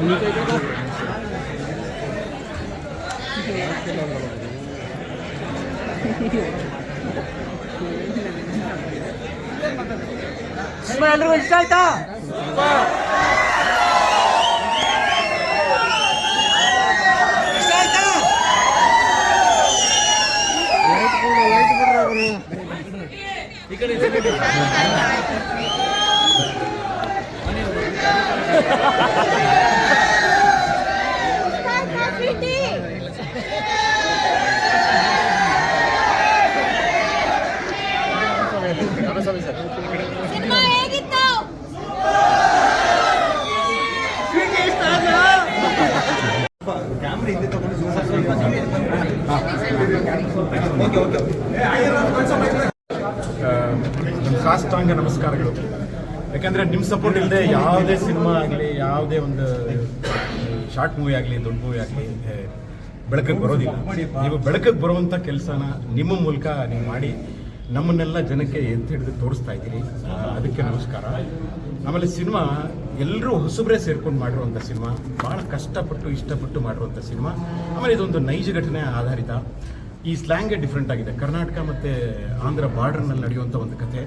Semua orang berusaha itu. Ha ha ha ha! ನಮ್ಮ ಸಾಷ್ಟಾಂಗ ನಮಸ್ಕಾರಗಳು. ಯಾಕಂದ್ರೆ ನಿಮ್ಮ ಸಪೋರ್ಟ್ ಇಲ್ಲದೆ ಯಾವುದೇ ಸಿನಿಮಾ ಆಗಲಿ ಯಾವುದೇ ಒಂದು ಶಾರ್ಟ್ ಮೂವಿ ಆಗಲಿ ದೊಡ್ಡ ಮೂವಿ ಆಗಲಿ ಬೆಳಕಕ್ಕೆ ಬರೋದಿಲ್ಲ. ನೀವು ಬೆಳಕಕ್ಕೆ ಬರುವಂತ ಕೆಲಸನ ನಿಮ್ಮ ಮೂಲಕ ನೀವು ಮಾಡಿ. ನಮ್ಮನ್ನೆಲ್ಲ ಜನಕ್ಕೆ ಎಂತ ಹಿಡಿದು ತೋರಿಸ್ತಾ ಇದ್ದೀರಿ. ಅದಕ್ಕೆ ನಮಸ್ಕಾರ. ಆಮೇಲೆ ಸಿನಿಮಾ ಎಲ್ಲರೂ ಹೊಸಬ್ರೇ ಸೇರ್ಕೊಂಡು ಮಾಡಿರುವಂಥ ಸಿನಿಮಾ ಭಾಳ ಕಷ್ಟಪಟ್ಟು, ಇಷ್ಟಪಟ್ಟು ಮಾಡಿರುವಂಥ ಸಿನಿಮಾ. ಆಮೇಲೆ ಇದೊಂದು ನೈಜ ಘಟನೆ ಆಧಾರಿತ. ಈ ಸ್ಲ್ಯಾಂಗೇ ಡಿಫ್ರೆಂಟ್ ಆಗಿದೆ. ಕರ್ನಾಟಕ ಮತ್ತು ಆಂಧ್ರ ಬಾರ್ಡರ್ನಲ್ಲಿ ನಡೆಯುವಂಥ ಒಂದು ಕತೆ.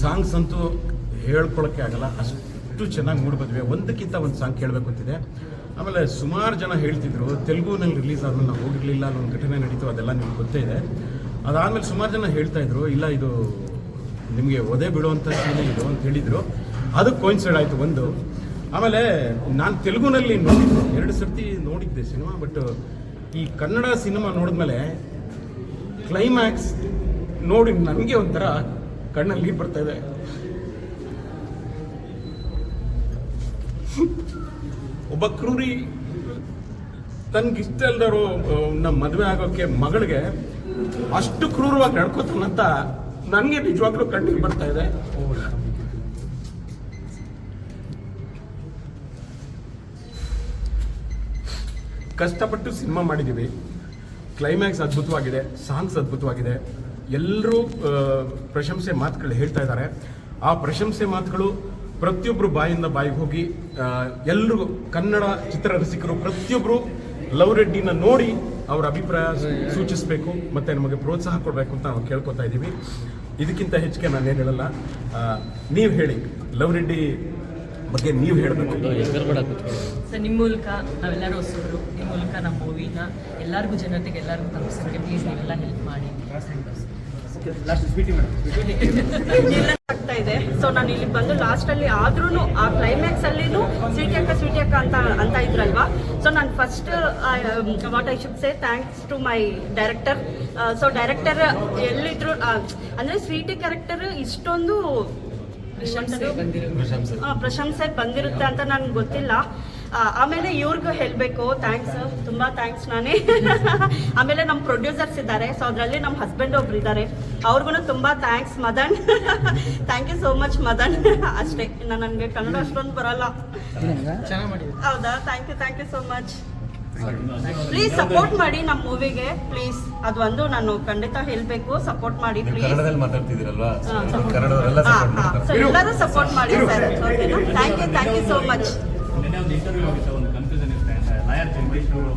ಸಾಂಗ್ಸ್ ಅಂತೂ ಹೇಳ್ಕೊಳಕ್ಕೆ ಆಗಲ್ಲ. ಅಷ್ಟು ಚೆನ್ನಾಗಿ ಮೂಡ್ಬದ್ವಿ ಒಂದಕ್ಕಿಂತ ಒಂದು ಸಾಂಗ್ ಕೇಳಬೇಕು ಅಂತಿದೆ. ಆಮೇಲೆ ಸುಮಾರು ಜನ ಹೇಳ್ತಿದ್ರು ತೆಲುಗುನಲ್ಲಿ ರಿಲೀಸ್ ಆದ್ಮೇಲೆ ನಾವು ಹೋಗಿರಲಿಲ್ಲ ಒಂದು ಘಟನೆ ನಡೀತು, ಅದೆಲ್ಲ ನಿಮ್ಗೆ ಗೊತ್ತೇ ಇದೆ. ಅದಾದಮೇಲೆ ಸುಮಾರು ಜನ ಹೇಳ್ತಾ ಇದ್ರು, ಇಲ್ಲ ಇದು ನಿಮಗೆ ಒದೆ ಬಿಡುವಂಥ ಸೀನೆ ಇದು ಅಂತ ಹೇಳಿದ್ರು. ಅದು ಕೋಯಿನ್ಸೈಡ್ ಆಯಿತು ಒಂದು. ಆಮೇಲೆ ನಾನು ತೆಲುಗುನಲ್ಲಿ ನೋಡಿದ್ದು, ಎರಡು ಸರ್ತಿ ನೋಡಿದ್ದೆ ಸಿನಿಮಾ ಬಟ್ ಈ ಕನ್ನಡ ಸಿನಿಮಾ ನೋಡಿದ್ಮೇಲೆ ಕ್ಲೈಮ್ಯಾಕ್ಸ್ ನೋಡಿ ನನಗೆ ಒಂಥರ ಕಣ್ಣಲ್ಲಿ ಬರ್ತಾ ಇದೆ. ಒಬ್ಬ ಕ್ರೂರಿ ತನ್ಗಿಷ್ಟ ಇಲ್ದವರು ನಮ್ಮ ಮದುವೆ ಆಗೋಕ್ಕೆ ಮಗಳಿಗೆ ಅಷ್ಟು ಕ್ರೂರವಾಗಿ ನಡ್ಕೋತಾನಂತ ನನಗೆ ನಿಜವಾಗ್ಲೂ ಕಣ್ಣಿಗೆ ಬರ್ತಾ ಇದೆ. ಕಷ್ಟಪಟ್ಟು ಸಿನಿಮಾ ಮಾಡಿದ್ದೀವಿ. ಕ್ಲೈಮ್ಯಾಕ್ಸ್ ಅದ್ಭುತವಾಗಿದೆ ಸಾಂಗ್ಸ್ ಅದ್ಭುತವಾಗಿದೆ. ಎಲ್ಲರೂ ಪ್ರಶಂಸೆ ಮಾತುಗಳು ಹೇಳ್ತಾ ಇದ್ದಾರೆ. ಆ ಪ್ರಶಂಸೆ ಮಾತುಗಳು ಪ್ರತಿಯೊಬ್ಬರು ಬಾಯಿಂದ ಬಾಯಿಗೆ ಹೋಗಿ ಎಲ್ಲರೂ ಕನ್ನಡ ಚಿತ್ರ ರಸಿಕರು ಪ್ರತಿಯೊಬ್ಬರು ಲವ್ ರೆಡ್ಡಿನ ನೋಡಿ ಅವರ ಅಭಿಪ್ರಾಯ ಸೂಚಿಸಬೇಕು ಮತ್ತು ನಮಗೆ ಪ್ರೋತ್ಸಾಹ ಕೊಡಬೇಕು ಅಂತ ನಾವು ಕೇಳ್ಕೊತಾ ಇದ್ದೀವಿ. ಇದಕ್ಕಿಂತ ಹೆಚ್ಚಿಗೆ ನಾನು ಏನು ಹೇಳಲ್ಲ. ನೀವು ಹೇಳಿ ಲವ್ ರೆಡ್ಡಿ ಬಗ್ಗೆ ನೀವು ಹೇಳಬೇಕು. ಸರ್ ನಿಮ್ಮ ಮೂಲಕ ನಾವೆಲ್ಲರೂ ಹೊಸಬರು ನಿಮ್ಮ ಮೂಲಕ ನಮ್ಮ ಮೂವಿನ ಎಲ್ಲರಿಗೂ ಜನತೆಗೆ ಎಲ್ಲರಿಗೂ ತಲುಪಿಸೋಕ್ಕೆ ಪ್ಲೀಸ್ ನೀವೆಲ್ಲ ಹೆಲ್ಪ್ ಮಾಡಿ. ಇದೆ. ಸೊ ನಾನು ಇಲ್ಲಿ ಬಂದು ಲಾಸ್ಟ್ ಅಲ್ಲಿ ಆದ್ರೂ ಆ ಕ್ಲೈಮ್ಯಾಕ್ಸ್ ಅಲ್ಲಿನೂ ಸ್ವೀಟ್ ಅಕ್ಕ ಸ್ವೀಟ್ ಅಕ್ಕ ಅಂತ ಅಂತ ಇದ್ರಲ್ವಾ? ಸೊ ನಾನು first what I should say thanks to my director so director ಎಲ್ಲಿದ್ರು ಅಂದ್ರೆ ಸ್ವೀಟಿ ಕ್ಯಾರೆಕ್ಟರ್ ಇಷ್ಟೊಂದು ಪ್ರಶಂಸೆ ಬಂದಿರುತ್ತೆ ಅಂತ ನನ್ಗೆ ಗೊತ್ತಿಲ್ಲ. ಆಮೇಲೆ ಇವ್ರಿಗೂ ಹೇಳಬೇಕು ಥ್ಯಾಂಕ್ಸ್ ತುಂಬ ಥ್ಯಾಂಕ್ಸ್ ನಾನೇ. ಆಮೇಲೆ ನಮ್ಮ ಪ್ರೊಡ್ಯೂಸರ್ಸ್ ಇದ್ದಾರೆ. ಸೊ ಅದರಲ್ಲಿ ನಮ್ಮ ಹಸ್ಬೆಂಡ್ ಒಬ್ರು ಇದ್ದಾರೆ. ಅವ್ರಿಗೂ ತುಂಬ thanks Madan. Thank you so much Madan. ಅಷ್ಟೇ. ಇನ್ನು ನನಗೆ ಕನ್ನಡ ಅಷ್ಟೊಂದು ಬರಲ್ಲ. ಹೌದಾ? Thank you thank you so much please support ಮಾಡಿ ನಮ್ಮ ಮೂವಿಗೆ ಪ್ಲೀಸ್ ಅದು ಒಂದು ನಾನು ಖಂಡಿತ ಹೇಳಬೇಕು ಸಪೋರ್ಟ್ ಮಾಡಿ ಪ್ಲೀಸ್ ಎಲ್ಲರೂ ಸಪೋರ್ಟ್ ಮಾಡಿ ಸರ್ ಓಕೆನಾ thank you thank you so much ಒಂದು ಇಂಟರ್ವ್ಯೂ ಒಂದು ಕನ್ಫ್ಯೂಷನ್ ಇರುತ್ತೆ ಲಾಯರ್ ಜಗದೀಶ್ ಅವರು